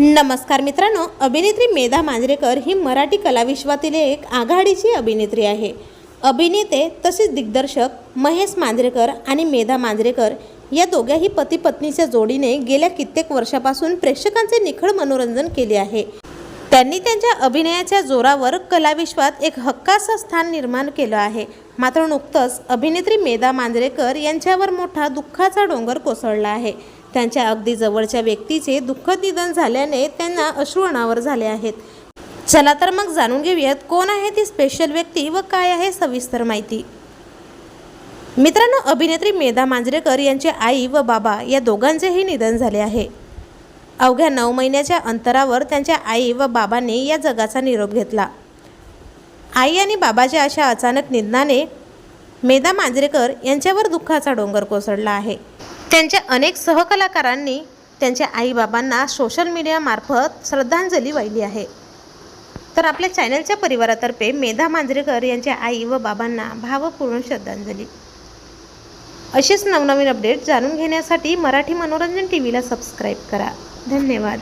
नमस्कार मित्रांनो अभिनेत्री मेधा मांजरेकर ही मराठी कलाविश्वातील एक आघाडीची अभिनेत्री आहे. अभिनेते तसेच दिग्दर्शक महेश मांजरेकर आणि मेधा मांजरेकर या दोघ्याही पती पत्नीच्या जोडीने गेल्या कित्येक वर्षापासून प्रेक्षकांचे निखळ मनोरंजन केले आहे. त्यांनी त्यांच्या अभिनयाच्या जोरावर कलाविश्वात एक हक्काचं स्थान निर्माण केलं आहे. मात्र नुकतंच अभिनेत्री मेधा मांजरेकर यांच्यावर मोठा दुःखाचा डोंगर कोसळला आहे. त्यांच्या अगदी जवळच्या व्यक्तीचे दुःखद निधन झाल्याने त्यांना अश्रू अनावर झाले आहेत. चला तर मग जाणून घेऊयात कोण आहे ती स्पेशल व्यक्ती व काय आहे सविस्तर माहिती. मित्रांनो अभिनेत्री मेधा मांजरेकर यांचे आई व बाबा या दोघांचेही निधन झाले आहे. अवघ्या नऊ महिन्याच्या अंतरावर त्यांच्या आई व बाबांनी या जगाचा निरोप घेतला. आई आणि बाबाच्या अशा अचानक निधनाने मेधा मांजरेकर यांच्यावर दुःखाचा डोंगर कोसळला आहे. त्यांच्या अनेक सहकलाकारांनी त्यांच्या आईबाबांना सोशल मीडियामार्फत श्रद्धांजली वाहिली आहे. तर आपल्या चॅनलच्या परिवारातर्फे मेधा मांजरेकर यांच्या आई व बाबांना भावपूर्ण श्रद्धांजली. असेच नवनवीन अपडेट जाणून घेण्यासाठी मराठी मनोरंजन टी व्हीला सबस्क्राईब करा. धन्यवाद.